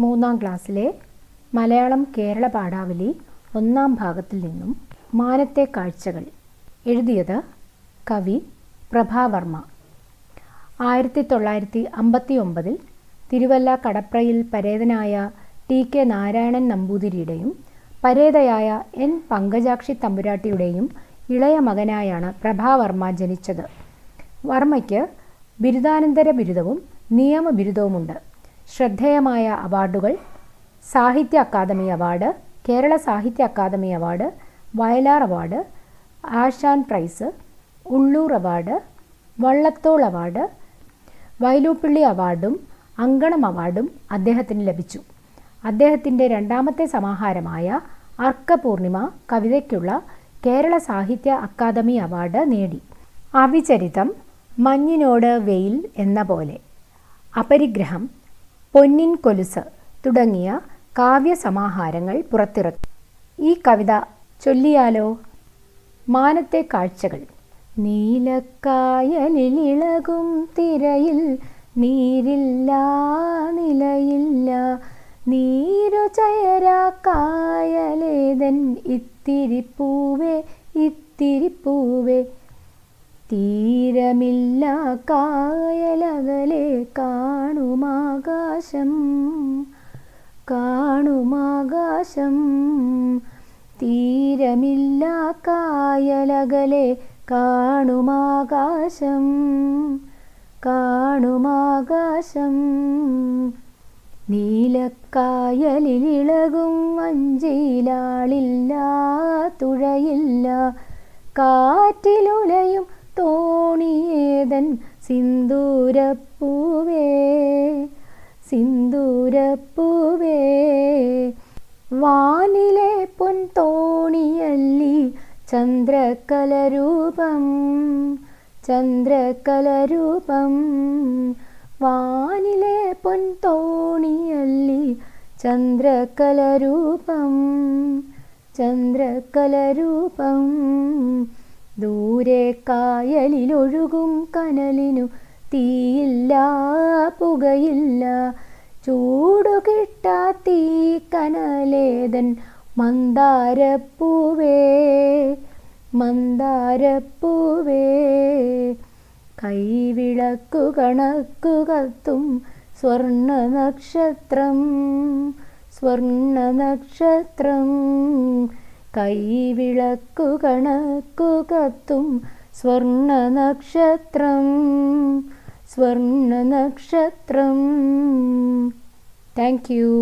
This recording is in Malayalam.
മൂന്നാം ക്ലാസ്സിലെ മലയാളം കേരള പാഠാവലി ഒന്നാം ഭാഗത്തിൽ നിന്നും മാനത്തെ കാഴ്ചകൾ എഴുതിയത് കവി പ്രഭാവർമ്മ ആയിരത്തി തൊള്ളായിരത്തി അമ്പത്തി ഒമ്പതിൽ തിരുവല്ല കടപ്രയിൽ പരേതനായ ടി കെ നാരായണൻ നമ്പൂതിരിയുടെയും പരേതയായ എൻ പങ്കജാക്ഷി തമ്പുരാട്ടിയുടെയും ഇളയ മകനായാണ് പ്രഭാവർമ്മ ജനിച്ചത്. വർമ്മയ്ക്ക് ബിരുദാനന്തര ബിരുദവും നിയമ ബിരുദവുമുണ്ട് ശ്രദ്ധേയമായ അവാർഡുകൾ സാഹിത്യ academy award Kerala Sahitya academy award Vayalar award Asan prize Ulloor award Vallathol award Vyloppilli അവാർഡും അങ്കണം അവാർഡും അദ്ദേഹത്തിന് ലഭിച്ചു. അദ്ദേഹത്തിന്റെ രണ്ടാമത്തെ സമാഹാരമായ അർക്കപൂർണിമ കവിതയ്ക്കുള്ള കേരള സാഹിത്യ അക്കാദമി അവാർഡ് നേടി. അവിചരിതം മഞ്ഞിനോട് വെയിൽ എന്ന പോലെ. അപരിഗ്രഹം പൊന്നിൻ കൊലുസ് തുടങ്ങിയ കാവ്യസമാഹാരങ്ങൾ പുറത്തിറക്കി. ഈ കവിത ചൊല്ലിയാലോ? മാനത്തെ കാഴ്ചകൾ. നീലക്കായലിളകും തിരയിൽ നീരില്ല നിലയില്ല. നീരു ചയരാക്കായലേതൻ ഇത്തിരി പൂവേ ഇത്തിരി പൂവേ തീരമില്ല കായലകലെ കാണുമാകാശം കാണുമാകാശം. തീരമില്ല കായലകലെ കാണുമാകാശം കാണുമാകാശം. നീലക്കായലിളകും വഞ്ചിയിലാളില്ല തുഴയില്ല. കാറ്റിലുലയും തോണിയേതൻ സിന്ദൂരപ്പൂവേ സിന്ദൂരപ്പൂവേ. വാനിലെ പൊൻ തോണിയല്ലി ചന്ദ്രകലരൂപം ചന്ദ്രകലരൂപം. വാനിലെ പൊൻ തോണിയല്ലി ചന്ദ്രകലരൂപം ചന്ദ്രകലരൂപം. ദൂരെ കായലിലൊഴുകും കനലിനു തീയില്ല പുകയില്ല. ചൂടു കിട്ടാത്തീ കനലേതൻ മന്ദാരപ്പൂവേ മന്ദാരപ്പൂവേ. കൈവിളക്കു കണക്കു കത്തും സ്വർണ നക്ഷത്രം സ്വർണ നക്ഷത്രം കൈവിളക്കു കണക്കു കത്തും സ്വർണ നക്ഷത്രം സ്വർണ നക്ഷത്രം താങ്ക് യു